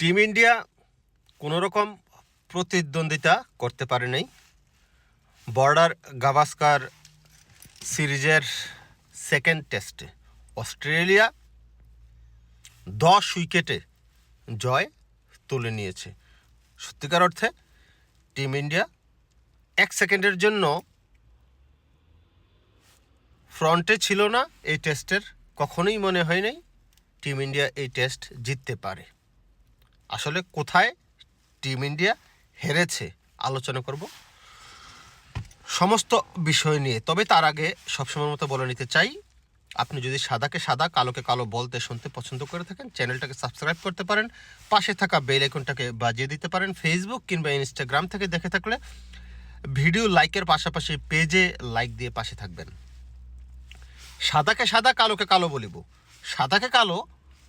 Team India কোনো রকম প্রতিদ্বন্দ্বিতা করতে পারে নাই। বর্ডার গাভাস্কার সিরিজের সেকেন্ড টেস্টে অস্ট্রেলিয়া দশ উইকেটে জয় তুলে নিয়েছে। সত্যিকার অর্থে টিম ইন্ডিয়া এক সেকেন্ডের জন্য ফ্রন্টে ছিল না, এই টেস্টের কখনোই মনে হয় নাই। টিম ইন্ডিয়া এই টেস্ট জিততে পারে। আসলে কোথায় টিম ইন্ডিয়া হেরেছে আলোচনা করব। সমস্ত বিষয় নিয়ে। তবে তার আগে সবসময় মতো বলে নিতে চাই, আপনি যদি সাদাকে সাদা, কালোকে কালো বলতে, শুনতে পছন্দ করে থাকেন, চ্যানেলটাকে সাবস্ক্রাইব করতে পারেন, পাশে থাকা বেল আইকনটাকে বাজিয়ে দিতে পারেন ফেসবুক কিংবা ইনস্টাগ্রাম থেকে দেখে থাকলে ভিডিও লাইকের পাশাপাশি পেজে লাইক দিয়ে পাশে থাকবেন। সাদাকে সাদা, কালোকে কালো বলিব। সাদাকে কালো,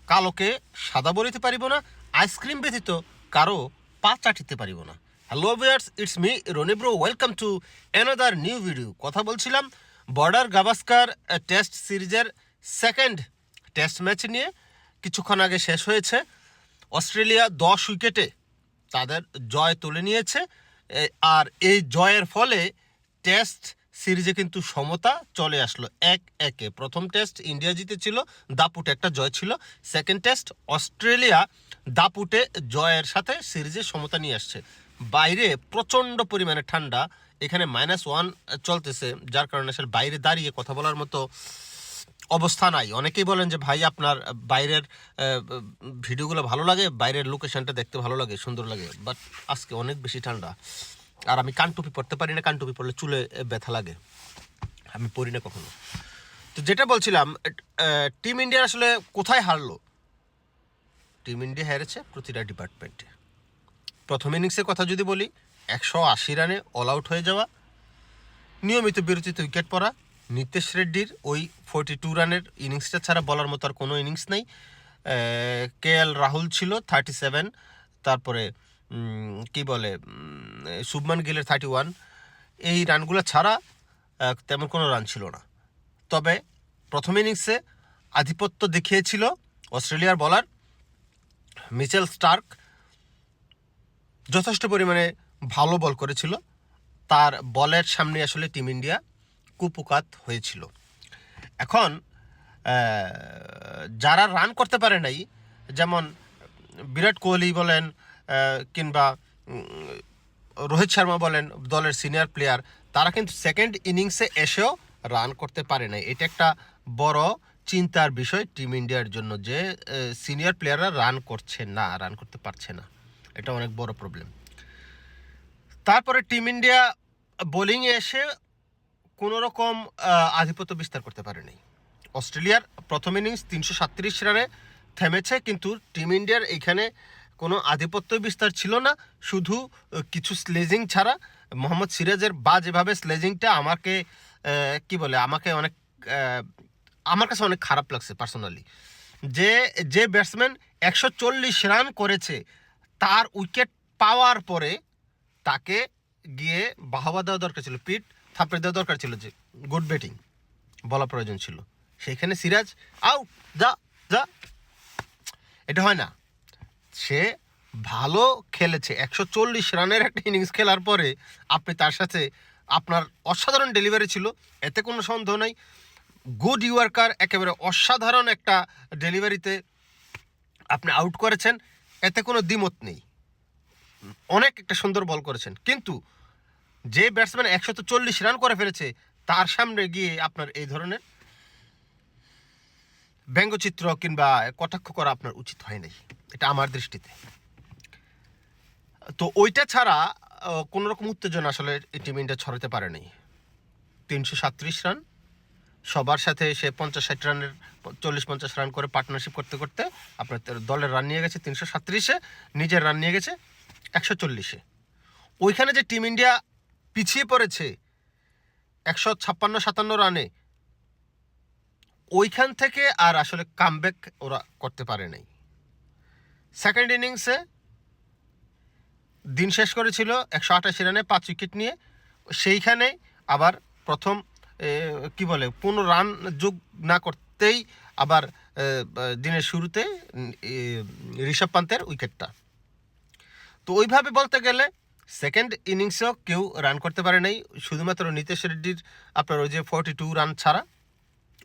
কালোকে সাদা বলিতে পারিব না আইসক্রিম ব্যতীত কারও পা চাটিতে পারিব না। Hello viewers it's me Rony bro welcome to another new video কথা বলছিলাম বর্ডার গাভাস্কার টেস্ট সিরিজের সেকেন্ড টেস্ট ম্যাচ নিয়ে। কিছুক্ষণ আগে শেষ হয়েছে। অস্ট্রেলিয়া দশ উইকেটে তাদের জয় তুলে নিয়েছে। আর এই জয়ের ফলে টেস্ট সিরিজে কিন্তু সমতা চলে আসলো এক একে। প্রথম টেস্ট ইন্ডিয়া জিতেছিল, দাপুটে একটা জয় ছিল। সেকেন্ড টেস্ট অস্ট্রেলিয়া দাপুটে জয়ের সাথে সিরিজে সমতা নিয়ে আসছে। বাইরে প্রচণ্ড পরিমাণে ঠান্ডা, এখানে মাইনাস ওয়ান চলতেছে, যার কারণে আসলে বাইরে দাঁড়িয়ে কথা বলার মতো অবস্থা নাই। অনেকেই বলেন যে, ভাই, আপনার বাইরের ভিডিওগুলো ভালো লাগে, বাইরের লোকেশনটা দেখতে ভালো লাগে, সুন্দর লাগে বাট আজকে অনেক বেশি ঠান্ডা। আর আমি কানটুপি পরতে পারি না কানটুপি পরলে চুলে ব্যথা লাগে। আমি পড়ি না কখনো। তো যেটা বলছিলাম টিম ইন্ডিয়া আসলে কোথায় হারলো? টিম ইন্ডিয়া হেরেছে প্রতিটা ডিপার্টমেন্টে। প্রথম ইনিংসের কথা যদি বলি, একশো আশি রানে অল আউট হয়ে যাওয়া, নিয়মিত বিরতিতে উইকেট পড়া, নিতেশ রেড্ডির ওই ফোরটি টু রানের ইনিংসটা ছাড়া বলার মতো আর কোনো ইনিংস নেই। কে এল রাহুল ছিল থার্টি সেভেন তারপরে কি বলে শুভমান গিলের থার্টি ওয়ান এই রানগুলো ছাড়া তেমন কোনো রান ছিল না। তবে প্রথম ইনিংসে আধিপত্য দেখিয়েছিল অস্ট্রেলিয়ার বলার মিচেল স্টার্ক যথেষ্ট পরিমাণে ভালো বল করেছিল। তার বলের সামনে আসলে টিম ইন্ডিয়া কুপুকাত হয়েছিল। এখন যারা রান করতে পারে নাই, যেমন বিরাট কোহলি বলেন কিংবা রোহিত শর্মা বলেন, দলের সিনিয়র প্লেয়ার তারা কিন্তু সেকেন্ড ইনিংসে এসেও রান করতে পারে নাই। এটা একটা বড় চিন্তার বিষয় টিম ইন্ডিয়ার জন্য যে সিনিয়র প্লেয়াররা রান করছে না রান করতে পারছে না। এটা অনেক বড় প্রবলেম তারপরে টিম ইন্ডিয়া বোলিংয়ে এসে কোনো রকম আধিপত্য বিস্তার করতে পারেনি। অস্ট্রেলিয়ার প্রথম ইনিংস তিনশো সাতত্রিশ রানে থেমেছে, কিন্তু টিম ইন্ডিয়ার এইখানে কোনো আধিপত্য বিস্তার ছিল না। শুধু কিছু স্লেজিং ছাড়া মোহাম্মদ সিরাজের বা যেভাবে স্লেজিংটা আমাকে কি বলে, আমাকে অনেক আমার কাছে অনেক খারাপ লাগছে পার্সোনালি যে যে ব্যাটসম্যান একশো চল্লিশ রান করেছে, তার উইকেট পাওয়ার পরে তাকে গিয়ে বাহবা দেওয়া দরকার ছিল পিট থাপড়ে দেওয়া দরকার ছিল যে গুড ব্যাটিং বলা প্রয়োজন ছিল। সেখানে সিরাজ আউট যা যা। এটা হয় না। সে ভালো খেলেছে, একশো চল্লিশ রানের একটা ইনিংস খেলার পরে আপনি তার সাথে আপনার অসাধারণ ডেলিভারি ছিল, এতে কোনো সন্দেহ নাই। গুড ইউয়ার্কার একেবারে অসাধারণ একটা ডেলিভারিতে আপনি আউট করেছেন এতে কোনো দ্বিমত নেই। অনেক একটা সুন্দর বল করেছেন। কিন্তু যে ব্যাটসম্যান একশত চল্লিশ রান করে ফেলেছে তার সামনে গিয়ে আপনার এই ধরনের ব্যঙ্গচিত্র কিংবা কটাক্ষ করা আপনার উচিত হয় নাই। এটা আমার দৃষ্টিতে। তো ওইটা ছাড়া আহ, কোনো রকম উত্তেজনা আসলে এই টিম ইন্ডিয়া ছড়াতে পারেনি। তিনশো সাতত্রিশ রান সবার সাথে সে পঞ্চাশ ষাট রানের, চল্লিশ পঞ্চাশ রান করে পার্টনারশিপ করতে করতে আপনার দলের রান নিয়ে গেছে তিনশো সাতত্রিশে নিজের রান নিয়ে গেছে একশো চল্লিশে। ওইখানে যে টিম ইন্ডিয়া পিছিয়ে পড়েছে একশো ছাপ্পান্ন, সাতান্ন রানে, ওইখান থেকে আর আসলে কামব্যাক ওরা করতে পারে নাই। সেকেন্ড ইনিংসে দিন শেষ করেছিল একশো আটাশি রানে পাঁচ উইকেট নিয়ে, সেইখানে আবার প্রথম কি বলে, পনেরো রান যোগ না করতেই আবার দিনের শুরুতে ঋষভ পান্তের উইকেটটা। তো ওইভাবে বলতে গেলে সেকেন্ড ইনিংসেও কেউ রান করতে পারে নাই। শুধুমাত্র নীতিশ রেড্ডির আপনার ওই যে ফর্টি টু রান ছাড়া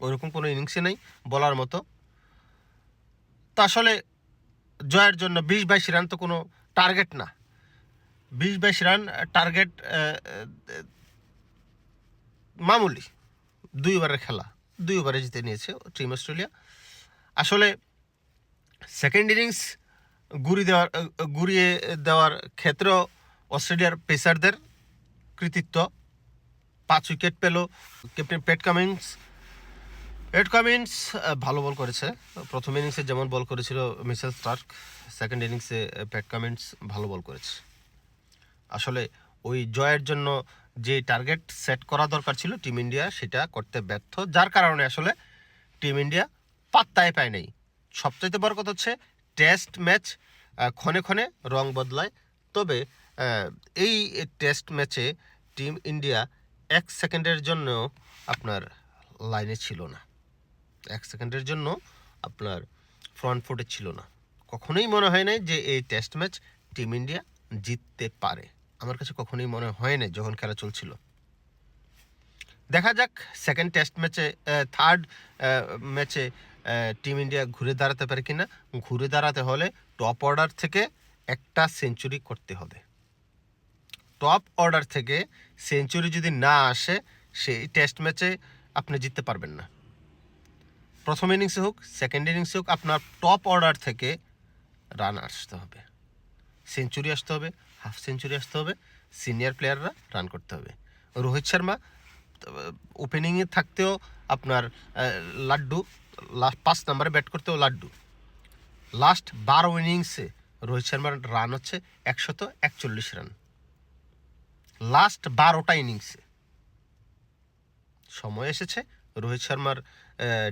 ওইরকম কোনো ইনিংসে নেই বলার মতো। তো আসলে জয়ের জন্য বিশ বাইশ রান তো কোনো টার্গেট না। বিশ বাইশ রান টার্গেট মামুলি দুই ওভারের খেলা, দুই ওভারে জিতে নিয়েছে টিম অস্ট্রেলিয়া। আসলে সেকেন্ড ইনিংস গুড়ি দেওয়ার, গুড়িয়ে দেওয়ার ক্ষেত্রেও অস্ট্রেলিয়ার পেসারদের কৃতিত্ব। পাঁচ উইকেট পেল captain Pat Cummins Pat Cummins ভালো বল করেছে। প্রথম ইনিংসে যেমন বল করেছিল মিসেল স্টার্ক সেকেন্ড ইনিংসে প্যাট কামিন্স ভালো বল করেছে। আসলে ওই জয়ের জন্য যে টার্গেট সেট করা দরকার ছিল টিম ইন্ডিয়া সেটা করতে ব্যর্থ। যার কারণে আসলে টিম ইন্ডিয়া পাত্তায় পায় নাই। সবচাইতে বড় কথা হচ্ছে টেস্ট ম্যাচ ক্ষণে ক্ষণে রং বদলায়। তবে এই টেস্ট ম্যাচে টিম ইন্ডিয়া এক সেকেন্ডের জন্য আপনার লাইনে ছিল না। এক সেকেন্ডের জন্য আপনার ফ্রন্ট ফুটে ছিল না। কখনোই মনে হয় নাই যে এই টেস্ট ম্যাচ টিম ইন্ডিয়া জিততে পারে। আমার কাছে কখনোই মনে হয় না যখন খেলা চলছিল। দেখা যাক সেকেন্ড টেস্ট ম্যাচে থার্ড ম্যাচে টিম ইন্ডিয়া ঘুরে দাঁড়াতে পারে কি না ঘুরে দাঁড়াতে হলে টপ অর্ডার থেকে একটা সেঞ্চুরি করতে হবে। টপ অর্ডার থেকে সেঞ্চুরি যদি না আসে, সেই টেস্ট ম্যাচে আপনি জিততে পারবেন না। প্রথম ইনিংসে হোক সেকেন্ড ইনিংসে হোক, আপনার টপ অর্ডার থেকে রান আসতে হবে। সেঞ্চুরি আসতে হবে, হাফ সেঞ্চুরি আসতে হবে, সিনিয়র প্লেয়াররা রান করতে হবে। রোহিত শর্মা ওপেনিংয়ে থাকতেও আপনার লাড্ডু লাস্ট পাঁচ নম্বরে ব্যাট করতেও লাড্ডু। লাস্ট বারো ইনিংসে রোহিত শর্মার রান হচ্ছে একশত একচল্লিশ রান লাস্ট বারোটা ইনিংসে সময় এসেছে রোহিত শর্মার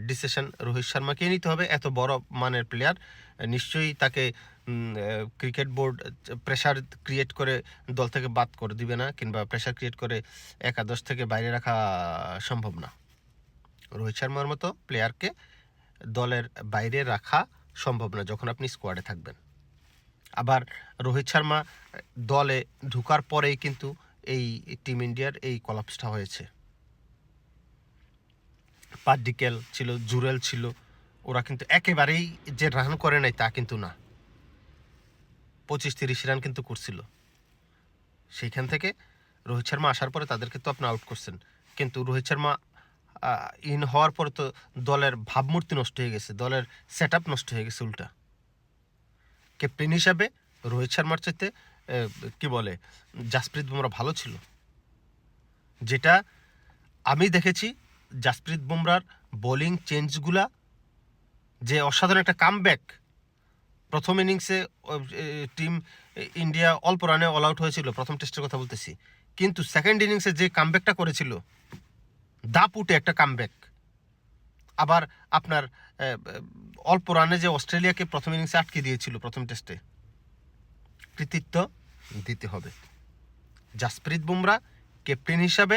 ডিসিশন রোহিত শর্মাকেই নিতে হবে। এত বড় মানের প্লেয়ার নিশ্চয়ই তাকে ক্রিকেট বোর্ড প্রেশার ক্রিয়েট করে দল থেকে বাদ করে দিবে না কিংবা প্রেশার ক্রিয়েট করে একাদশ থেকে বাইরে রাখা সম্ভব না। রোহিত শর্মার মতো প্লেয়ারকে দলের বাইরে রাখা সম্ভব না যখন আপনি স্কোয়াডে থাকবেন। আবার রোহিত শর্মা দলে ঢুকার পরেই কিন্তু এই টিম ইন্ডিয়ার এই কলাপসটা হয়েছে। পার্ডিকেল ছিল জুরেল ছিল, ওরা কিন্তু একেবারেই যে রান করে নাই তা কিন্তু না। পঁচিশ তিরিশ রান কিন্তু করছিল। সেইখান থেকে রোহিত শর্মা আসার পরে তাদেরকে তো আপনি আউট করছেন। কিন্তু রোহিত শর্মা ইন হওয়ার পরে তো দলের ভাবমূর্তি নষ্ট হয়ে গেছে, দলের সেট আপ নষ্ট হয়ে গেছে উল্টা। ক্যাপ্টেন হিসাবে রোহিত শর্মার চাইতে কি বলে, জাসপ্রীত বুমরা ভালো ছিল। যেটা আমি দেখেছি জাসপ্রীত বুমরার বোলিং চেঞ্জগুলা, যে অসাধারণ একটা কামব্যাক। প্রথম ইনিংসে টিম ইন্ডিয়া অল্প রানে অল আউট হয়েছিল, প্রথম টেস্টের কথা বলতেছি। কিন্তু সেকেন্ড ইনিংসে যে কামব্যাকটা করেছিল দাপ উঠে একটা কামব্যাক আবার আপনার অল্প রানে যে অস্ট্রেলিয়াকে প্রথম ইনিংসে আটকে দিয়েছিল, প্রথম টেস্টে। কৃতিত্ব দিতে হবে। জাসপ্রীত বুমরা ক্যাপ্টেন হিসাবে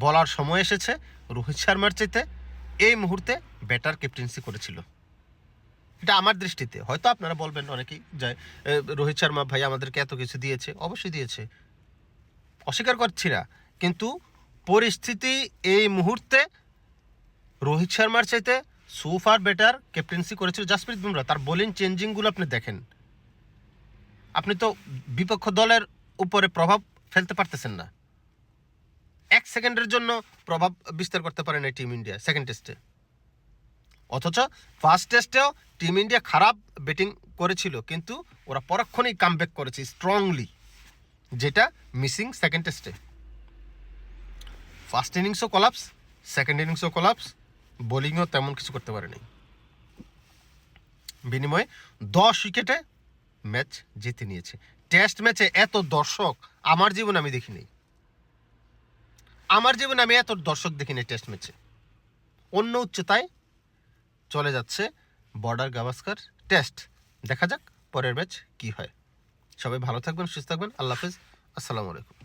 বলার সময় এসেছে। রোহিত শর্মার চাইতে এই মুহূর্তে বেটার ক্যাপ্টেন্সি করেছিল। এটা আমার দৃষ্টিতে। হয়তো আপনারা বলবেন অনেকেই যে রোহিত শর্মা ভাই আমাদেরকে এত কিছু দিয়েছে। অবশ্যই দিয়েছে। অস্বীকার করছি না। কিন্তু পরিস্থিতি এই মুহূর্তে রোহিত শর্মার চাইতে সুফার বেটার ক্যাপ্টেন্সি করেছিল জাসপ্রীত বুমরা। তার বোলিং চেঞ্জিংগুলো আপনি দেখেন। আপনি তো বিপক্ষ দলের উপরে প্রভাব ফেলতে পারতেছেন না। এক সেকেন্ডের জন্য প্রভাব বিস্তার করতে পারে না টিম ইন্ডিয়া সেকেন্ড টেস্টে অথচ ফার্স্ট টেস্টেও টিম ইন্ডিয়া খারাপ ব্যাটিং করেছিল, কিন্তু ওরা পরক্ষণেই কামব্যাক করেছে স্ট্রংলি যেটা মিসিং সেকেন্ড টেস্টে ফার্স্ট ইনিংসও কলাপস সেকেন্ড ইনিংসও কলাপস বোলিংও তেমন কিছু করতে পারেনি। বিনিময়ে দশ উইকেটে ম্যাচ জিতে নিয়েছে। টেস্ট ম্যাচে এত দর্শক আমার জীবনে আমি দেখিনি। আমার জীবনে আমি এত দর্শক দেখিনি টেস্ট ম্যাচে অন্য উচ্চতায় চলে যাচ্ছে বর্ডার গাভাস্কার টেস্ট দেখা যাক পরের ম্যাচ কি হয়। সবাই ভালো থাকবেন, সুস্থ থাকবেন। আল্লাহ হাফিজ। আসসালামু আলাইকুম।